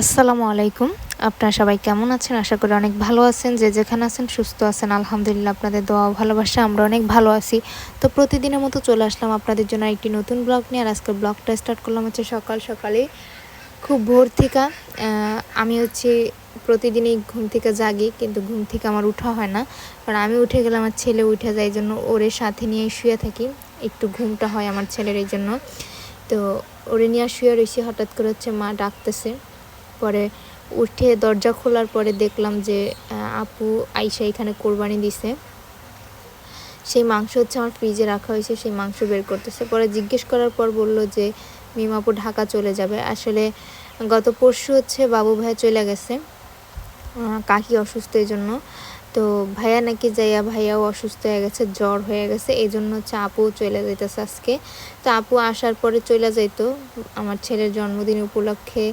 আসসালামু আলাইকুম। আপনারা সবাই কেমন আছেন? আশা করি অনেক ভালো আছেন। যে যেখানে আছেন সুস্থ আছেন। আলহামদুলিল্লাহ আপনাদের দোয়া ভালোবাসা, আমরা অনেক ভালো আছি। তো প্রতিদিনের মতো চলে আসলাম আপনাদের জন্য একটি নতুন ব্লগ নিয়ে। আর আজকে ব্লগটা স্টার্ট করলাম হচ্ছে সকাল সকালে খুব ভোর থেকে। আমি হচ্ছে প্রতিদিনই ঘুম থেকে জাগি, কিন্তু ঘুম থেকে আমার উঠা হয় না। কারণ আমি উঠে গেলে আমার ছেলে উঠে যায় জন্য ওরে সাথে নিয়ে শুয়ে থাকি। একটু ঘুমটা হয় আমার ছেলের এই জন্য। তো ওরে নিয়ে শুয়ে রয়েছি হঠাৎ করে হচ্ছে মা ডাকতেছে। পরে উঠে দরজা খোলার পরে দেখলাম যে আপু আইসা এখানে কোরবানি দিছে। সেই মাংস হচ্ছে আমার ফ্রিজে রাখা হয়েছে, সেই মাংস বের করতেছে। পরে জিজ্ঞেস করার পর বলল যে মিমাপু ঢাকা চলে যাবে। আসলে গত পরশু হচ্ছে বাবু ভাই চলে গেছে। কাকি অসুস্থ এই জন্য তো ভাইয়া নাকি যাইয়া ভাইয়াও অসুস্থ হয়ে গেছে, জ্বর হয়ে গেছে এই জন্য হচ্ছে আপু চলে যাইতেছে আজকে। তো আপু আসার পরে চলে যাইতো। আমার ছেলের জন্মদিন উপলক্ষে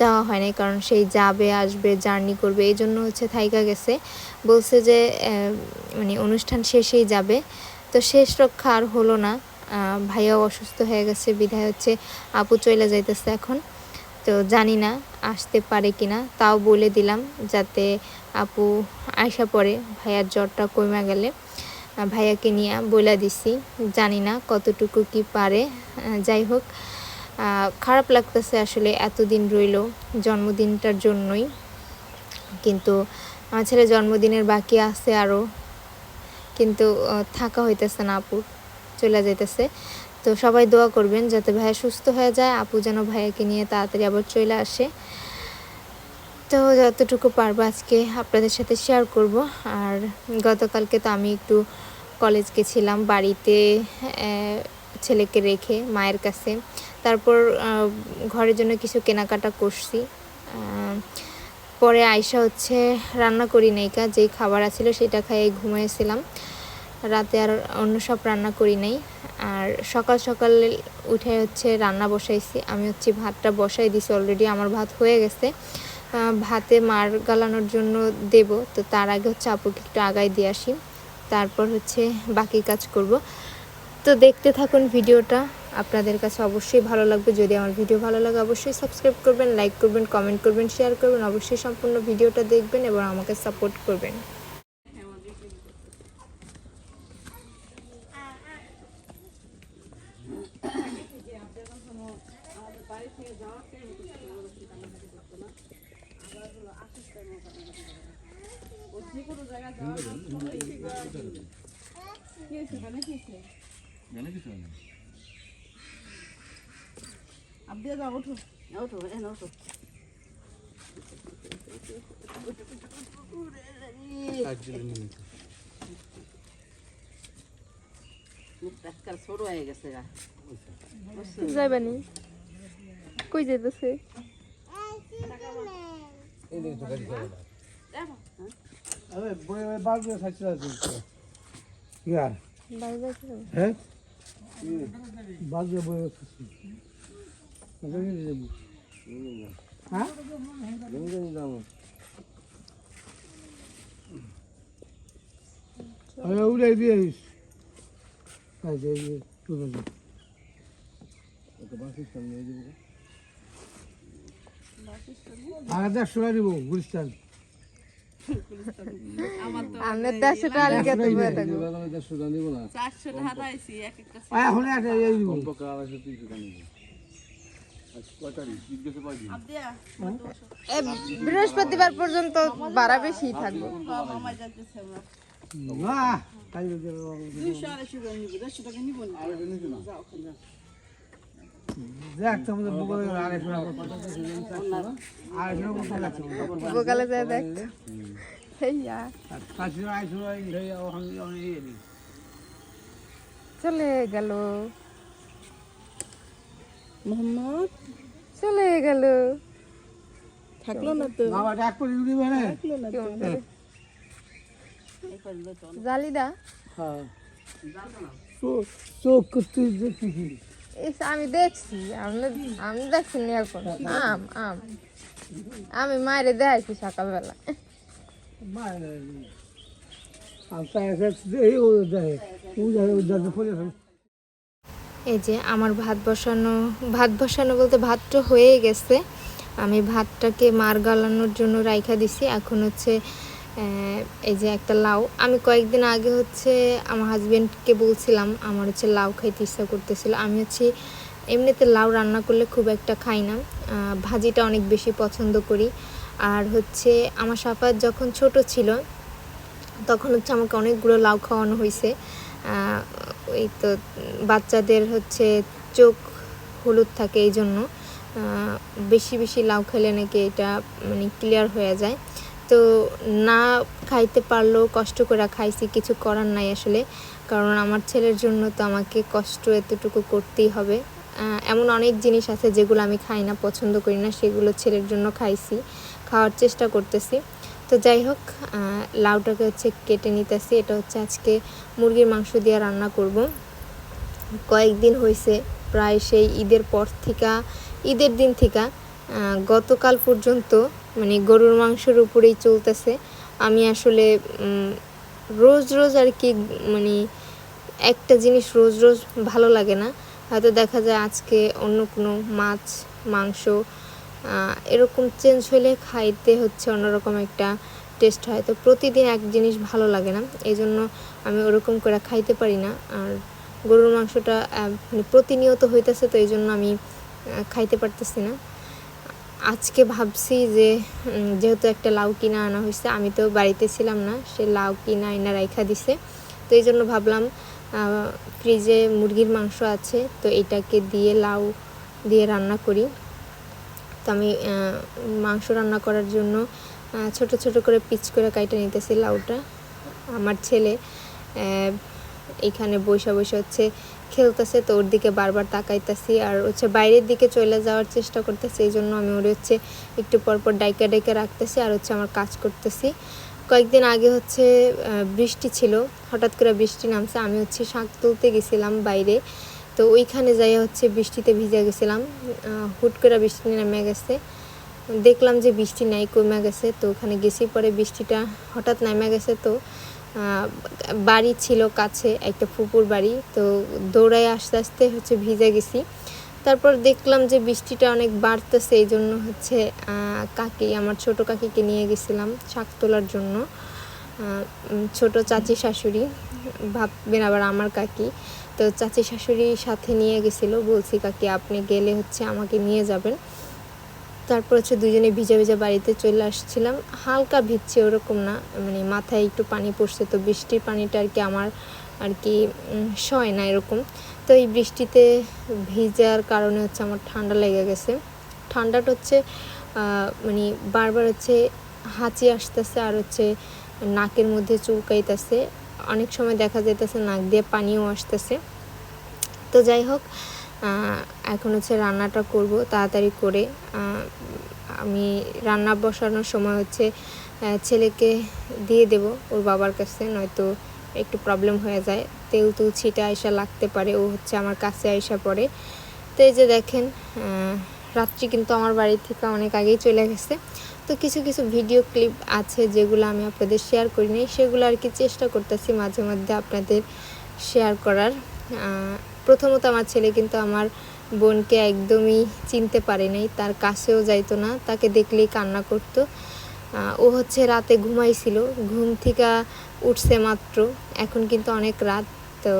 যাওয়া হয়নি, কারণ সেই যাবে, আসবে, জার্নি করবে এই জন্য হচ্ছে থাইকা গেছে। বলছে যে মানে অনুষ্ঠান শেষেই যাবে। তো শেষ রক্ষা আর হলো না। ভাইয়াও অসুস্থ হয়ে গেছে, বিধায় হচ্ছে আপু চলে যাইতেছে এখন। তো জানি না আসতে পারে কিনা তাও বলে দিলাম যাতে আপু আসা পরে ভাইয়ার জ্বরটা কমে গেলে। ভাইয়াকে নিয়ে বলে দিছি, জানি না কতটুকু কি পারে। যাই হোক খারাপ লাগতেছে আসলে এতদিন রইল, জন্মদিনটার জন্যই। কিন্তু আমার ছেলে জন্মদিনের বাকি আছে আরও কিন্তু থাকা হইতেছে না আপুর চলে যাইতেছে। তো সবাই দোয়া করবেন যাতে ভাইয়া সুস্থ হয়ে যায়, আপু যেন ভাইয়াকে নিয়ে তাড়াতাড়ি আবার চলে আসে। তো যতটুকু পারব আজকে আপনাদের সাথে শেয়ার করব। আর গতকালকে তো আমি একটু কলেজ গেছিলাম বাড়িতে ছেলেকে রেখে, মায়ের কাছে। তারপর ঘরের জন্য কিছু কেনাকাটা করছি। পরে আয়সা হচ্ছে রান্না করি নাই কা, যেই খাবার আছিল সেটা খাইয়ে ঘুমিয়েছিলাম রাতে আর অন্য সব রান্না করি নাই। আর সকাল সকাল উঠে হচ্ছে রান্না বসাইছি। আমি হচ্ছে ভাতটা বসাই দিছি অলরেডি আমার ভাত হয়ে গেছে। ভাতে মার গালানোর জন্য দেব, তো তার আগে হচ্ছে আপুকে একটু আগায় দিয়ে আসি। তারপর হচ্ছে বাকি কাজ করব। তো দেখতে থাকুন ভিডিওটা, আপনাদের কাছে অবশ্যই ভালো লাগবে। যদি আমার ভিডিও ভালো লাগে, অবশ্যই সাবস্ক্রাইব করবেন লাইক করবেন কমেন্ট করবেন শেয়ার করবেন, অবশ্যই সম্পূর্ণ ভিডিওটা দেখবেন এবং আমাকে সাপোর্ট করবেন জানে কিছু না আব্দিয়া যাও ওঠো। ওঠো এনে ওঠো ছোট হয়ে গেছে গা। যাইবানি? কই ইয়ার হ্যাঁ? বাজে বই আছে হ্যাঁ আরে উড়ে দিয়েছিস আই যাই তুই বল আগে দেখ শোনা দিব গুলিস্তান এখন একটা এই দিব আব্দিয়া এই বৃহস্পতিবার পর্যন্ত বাড়া বেশি থাকব। দেখ বকালে যায় চলে গেল। মোহাম্মদ? চলে গেল। থাকল না তো। থাকল না জালিদা? হ্যাঁ। চোখ। চোখ করতে দেখছি এস আমি দেখছি আমি আমি দেখছি নি এখন। আম আম। আমি মায়ের দেখাইছি সকালবেলা। এই যে আমার ভাত বসানো ভাত বসানো বলতে ভাতটা হয়ে গেছে। আমি ভাতটাকে মার গালানোর জন্য রাইখা দিছি। এখন হচ্ছে এই যে একটা লাউ। আমি কয়েকদিন আগে হচ্ছে আমার হাজবেন্ডকে বলছিলাম, আমার হচ্ছে লাউ খাইতে ইচ্ছা করতেছিল। আমি হচ্ছে এমনিতে লাউ রান্না করলে খুব একটা খাই না। ভাজিটা অনেক বেশি পছন্দ করি। আর হচ্ছে আমার সাফাত যখন ছোট ছিল, তখন হচ্ছে আমাকে অনেকগুলো লাউ খাওয়ানো হয়েছে ওই তো বাচ্চাদের হচ্ছে চোখ হলুদ থাকে এই জন্য বেশি বেশি লাউ খেলে নাকি এটা মানে ক্লিয়ার হয়ে যায়। তো না খাইতে পারলেও কষ্ট করে খাইছি, কিছু করার নাই আসলে, কারণ আমার ছেলের জন্য তো আমাকে কষ্ট এতটুকু করতেই হবে। এমন অনেক জিনিস আছে যেগুলো আমি খাই না, পছন্দ করি না, সেগুলো ছেলের জন্য খাইছি, খাওয়ার চেষ্টা করতেছি। তো যাই হোক লাউটাকে হচ্ছে কেটে নিতেছি। এটা হচ্ছে আজকে মুরগির মাংস দিয়ে রান্না করব। কয়েকদিন হয়েছে প্রায় সেই ঈদের পর থেকে, ঈদের দিন থেকে গতকাল পর্যন্ত মানে গরুর মাংসের উপরেই চলতেছে। আমি আসলে রোজ রোজ আর কি মানে একটা জিনিস রোজ রোজ ভালো লাগে না। হয়তো দেখা যায় আজকে অন্য কোনো মাছ, মাংস এরকম চেঞ্জ হলে খাইতে হচ্ছে অন্যরকম একটা টেস্ট হয়। তো প্রতিদিন এক জিনিস ভালো লাগে না এই জন্য আমি ওরকম করে খাইতে পারি না। আর গরুর মাংসটা মানে প্রতিনিয়ত হইতেছে তো এই জন্য আমি খাইতে পারতেছি না। আজকে ভাবছি যে যেহেতু একটা লাউ কিনা আনা হয়েছে আমি তো বাড়িতে ছিলাম না, সে লাউ কিনা আইনা রাইখা দিছে। তো এই জন্য ভাবলাম ফ্রিজে মুরগির মাংস আছে, তো এটাকে দিয়ে লাউ দিয়ে রান্না করি। তো আমি মাংস রান্না করার জন্য ছোট ছোট করে পিচ করে কাইটে নিতেছি লাউটা। আমার ছেলে এখানে বৈশা বৈশা হচ্ছে, খেলতেছে তো ওর দিকে বারবার তাকাইতেছি। আর হচ্ছে বাইরের দিকে চলে যাওয়ার চেষ্টা করতেছি, এই জন্য আমি ওর হচ্ছে একটু পরপর ডাইকা ডাইকা রাখতেছি আর হচ্ছে আমার কাজ করতেছি। কয়েকদিন আগে হচ্ছে বৃষ্টি ছিল, হঠাৎ করে বৃষ্টি নামছে, আমি হচ্ছে শাক তুলতে গেছিলাম বাইরে। তো ওইখানে যাই হচ্ছে বৃষ্টিতে ভিজে গেছিলাম। হুট করে বৃষ্টি নেমে গেছে। দেখলাম যে বৃষ্টি নাই, কমে গেছে। তো ওখানে গেছি, পরে বৃষ্টিটা হঠাৎ নেমে গেছে তো বাড়ি ছিল কাছে, একটা পুকুর বাড়ি। তো দৌড়ায় আস্তে আস্তে হচ্ছে ভিজে গেছি। তারপর দেখলাম যে বৃষ্টিটা অনেক বাড়তেছে, এই জন্য হচ্ছে কাকি, আমার ছোট কাকিকে নিয়ে গেছিলাম শাক তোলার জন্য। ছোট চাচি শাশুড়ি, ভাববেন আবার আমার কাকি। তো চাচি শাশুড়ি সাথে নিয়ে গেছিল। বলছি, কাকি, আপনি গেলে হচ্ছে আমাকে নিয়ে যাবেন। তারপর হচ্ছে দুজনে ভিজা ভিজা বাড়িতে চলে আসছিলাম। হালকা ভিজছে, ওরকম না। মানে মাথায় একটু পানি পড়ছে, তো বৃষ্টির পানিটা আর কি আমার আর কি সয় না এরকম। তো এই বৃষ্টিতে ভিজার কারণে হচ্ছে আমার ঠান্ডা লেগে গেছে। ঠান্ডাটা হচ্ছে মানে বারবার হচ্ছে হাঁচি আসতেছে আর হচ্ছে নাকের মধ্যে চুলকাইতেছে। অনেক সময় দেখা যাইতেছে নাক দিয়ে পানিও আসতেছে। তো যাই হোক এখন হচ্ছে রান্নাটা করব তাড়াতাড়ি করে। আমি রান্না বসানোর সময় হচ্ছে ছেলেকে দিয়ে দেব ওর বাবার কাছে, নয়তো একটু প্রবলেম হয়ে যায়। তেল তুল ছিটা আইসা লাগতে পারে, ও হচ্ছে আমার কাছে আইসা পড়ে। তো এই যে দেখেন রাত্রি কিন্তু আমার বাড়ি থেকে অনেক আগেই চলে গেছে। তো কিছু কিছু ভিডিও ক্লিপ আছে যেগুলো আমি আপনাদের শেয়ার করি নাই। সেগুলো আর কি চেষ্টা করতেছি মাঝে মধ্যে আপনাদের শেয়ার করার। প্রথমত আমার ছেলে কিন্তু আমার বোনকে একদমই চিনতে পারে নাই, তার কাছেও যাইতো না, তাকে দেখলেই কান্না করতো। ও হচ্ছে রাতে ঘুমাইছিল, ঘুম থেকে উঠছে মাত্র, এখন কিন্তু অনেক রাত। তো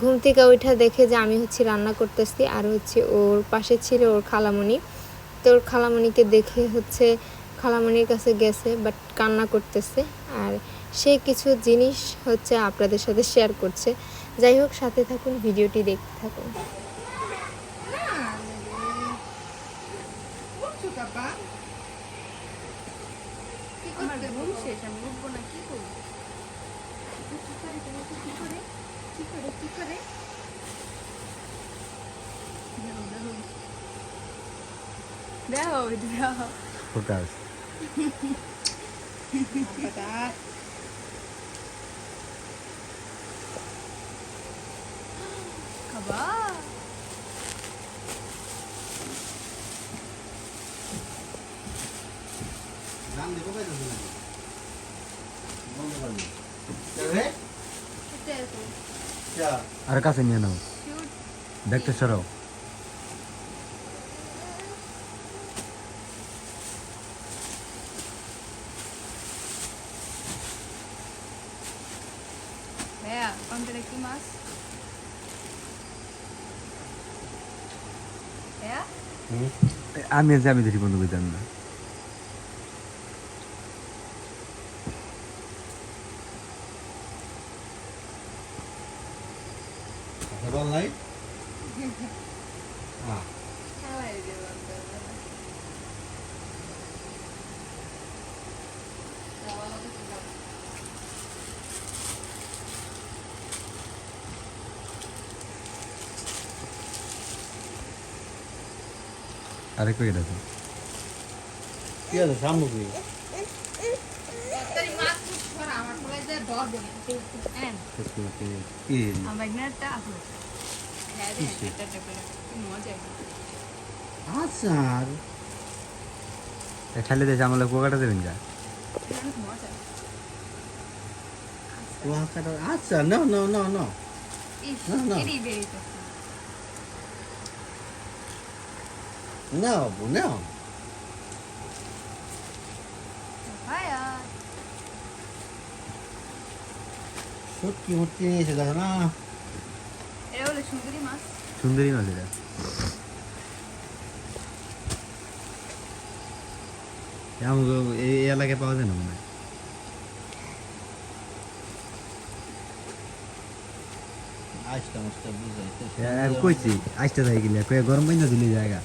ঘুম থেকে ওইটা দেখে যে আমি হচ্ছে রান্না করতেছি, আর হচ্ছে ওর পাশে ছিল ওর খালামণি। তো ওর খালামণিকে দেখে হচ্ছে খালামণির কাছে গেছে বাট কান্না করতেছে। আর সে কিছু জিনিস হচ্ছে আপনাদের সাথে শেয়ার করছে। যাই হোক সাথে থাকুন ভিডিওটি দেখতে থাকুন। আমার ঘুম শেষ আমি উঠবো না কি করব দেখো দেখো ফোকাস খাবা আর কাছে নিয়ে নাও ব্যাগটা সরাও কোনটা কি মাছ আমি আমি ধরি বন্ধ বল নাই আরেক প্যাকেট আছে কি? আছে যে হ্যাঁ কি হ্যাঁ এটা এটা আচার খালি দেশে আমার কুয়াকাটা দেবেন গা অনেক মজা কুয়াকাটা আচার না না না না। না, না। না না সত্যি মূর্তি নিয়েছে দেখো না। সুন্দরী মাছ। সুন্দরী মাছ এটা। আমাকে এই এলাকায় পাওয়া যায় না মনে হয়। আজটা বুঝাইতে কইছি থাকি গেলে গরম পানি না দিলে জায়গা?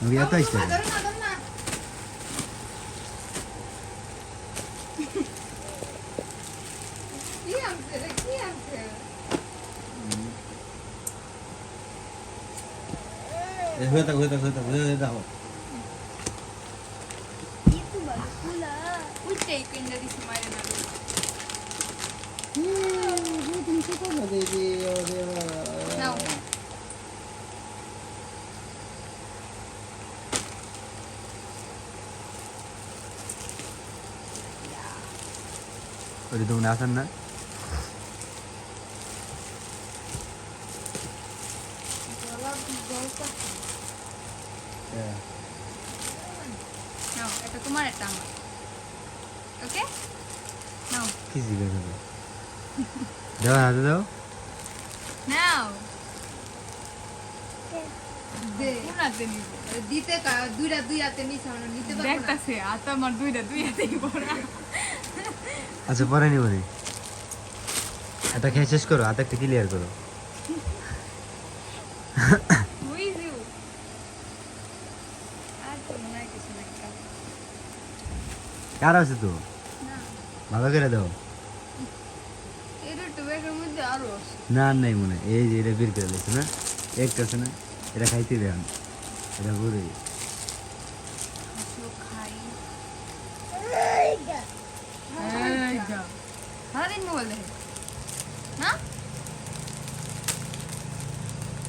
আমি এত আসতে থাকি। ধরো না ধরো না কি আমছে রে কি আমছে হয়ে থাকো হয়ে থাকো হয়ে থাকো হয়ে দেখো উল্টেই পিন্ডা দিছি মায়ের না নাও ওই তো মনে আসেন না এটা তোমার এটা আমার ওকে নাও কি জিজ্ঞাসা করো দাও হাতে দাও। নাও দে। কোনাতে নিব? দিতে দুইটা দুই হাতে নিছ না নিতে পারব না। দেখতাছে আর তো আমার দুইটা দুই হাতেই পড়া। আচ্ছা পরে নিব নি। এটা খেয়ে শেষ করো হাতে একটা ক্লিয়ার করো। কার আছে তো? না ভালো করে দাও। না নাই মনে। এই যে, এটা বের করে দিয়েছে না? একটা আছে না? এটা খাইতে দেন। এটা পুরো